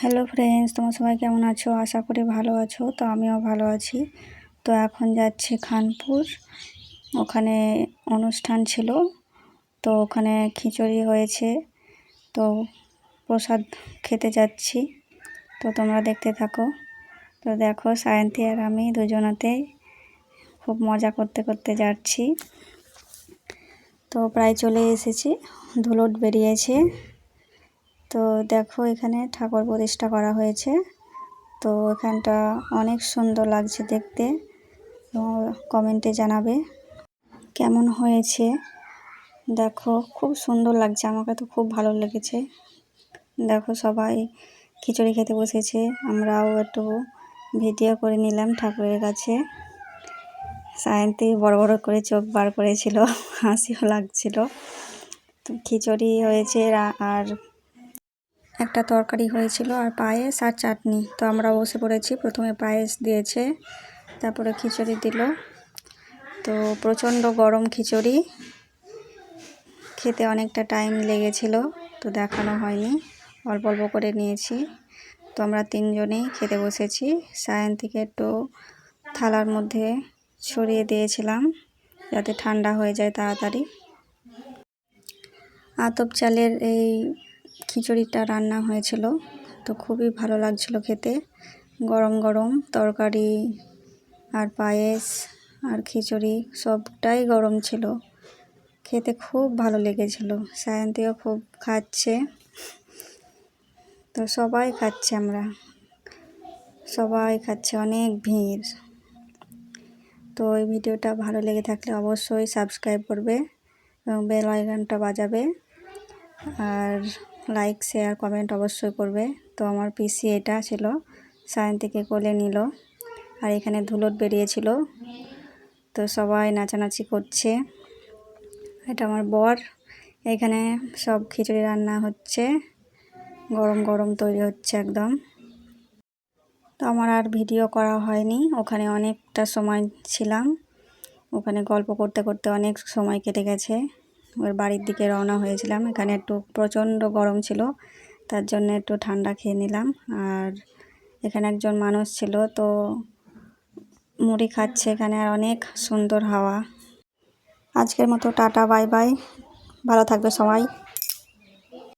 Hello friends, তোমার সবাই কেমন আছো? আশা করি ভালো আছো, তো আমিও ভালো আছি। তো এখন যাচ্ছি খানপুর। ওখানে অনুষ্ঠান ছিল, তো ওখানে খিচুড়ি হয়েছে। তো প্রসাদ খেতে যাচ্ছি, তো তোমরা দেখতে থাকো। তো দেখো, সায়ন্তী আর আমি দুজনাতেই খুব মজা করতে করতে যাচ্ছি। তো প্রায় চলে এসেছি ধুলোট বেরিয়েছে। তো দেখো এখানে ঠাকুর প্রতিষ্ঠা করা হয়েছে। তো এখানটা অনেক সুন্দর লাগছে দেখতে। কমেন্টে জানাবে কেমন হয়েছে। দেখো খুব সুন্দর লাগছে, আমাকে তো খুব ভালো লেগেছে। দেখো সবাই খিচুড়ি খেতে বসেছে, আমরাও একটু ভিডিও করে নিলাম ঠাকুরের কাছে। সায়ন্তী বড় বড় করে চোখ বার করেছিল, হাসিও লাগছিল। তো খিচুড়ি হয়েছে আর একটা তরকারি হয়েছিল আর পায়েস আর চাটনি। তো আমরা বসে পড়েছি। প্রথমে পায়েস দিয়েছে, তারপরে খিচুড়ি দিল। তো প্রচণ্ড গরম খিচুড়ি। খেতে অনেকটা টাইম লেগেছিল, তো দেখানো হয়নি। অল্প অল্প করে নিয়েছি। তো আমরা তিনজনেই খেতে বসেছি। সায়ন থেকে একটু থালার মধ্যে ছড়িয়ে দিয়েছিলাম, যাতে ঠান্ডা হয়ে যায় তাড়াতাড়ি। আতপ চালের এই খিচুড়িটা রান্না হয়েছিল। তো খুবই ভালো লাগছিল খেতে। গরম গরম তরকারি আর পায়েস আর খিচুড়ি সবটাই গরম ছিল। খেতে খুব ভালো লেগেছিল। সায়ন্তীও খুব খাচ্ছে। তো সবাই খাচ্ছে আমরা। সবাই খাচ্ছে, অনেক ভিড়। তো এই ভিডিওটা ভালো লেগে থাকলে অবশ্যই সাবস্ক্রাইব করবে এবং বেল আইকনটা বাজাবে। আর লাইক শেয়ার কমেন্ট অবশ্যই করবে। তো আমার পিসি এটা ছিল, সায়ন থেকে কোলে নিল। আর এখানে ধুলোট বেরিয়েছিল তো সবাই নাচানাচি করছে। এটা আমার বর। এখানে সব খিচুড়ি রান্না হচ্ছে। গরম গরম তৈরি হচ্ছে একদম। তো আমার আর ভিডিও করা হয়নি। ওখানে অনেকটা সময় ছিলাম। ওখানে গল্প করতে করতে অনেক সময় কেটে গেছে। ওর বাড়ির দিকে রওনা হয়েছিলাম। এখানে একটু প্রচণ্ড গরম ছিল, তার জন্য একটু ঠান্ডা খেয়ে নিলাম। আর এখানে একজন মানুষ ছিল, তো মুড়ি খাচ্ছে এখানে, আর অনেক সুন্দর হাওয়া। আজকের মতো টাটা, বাই বাই। ভালো থাকবে সবাই।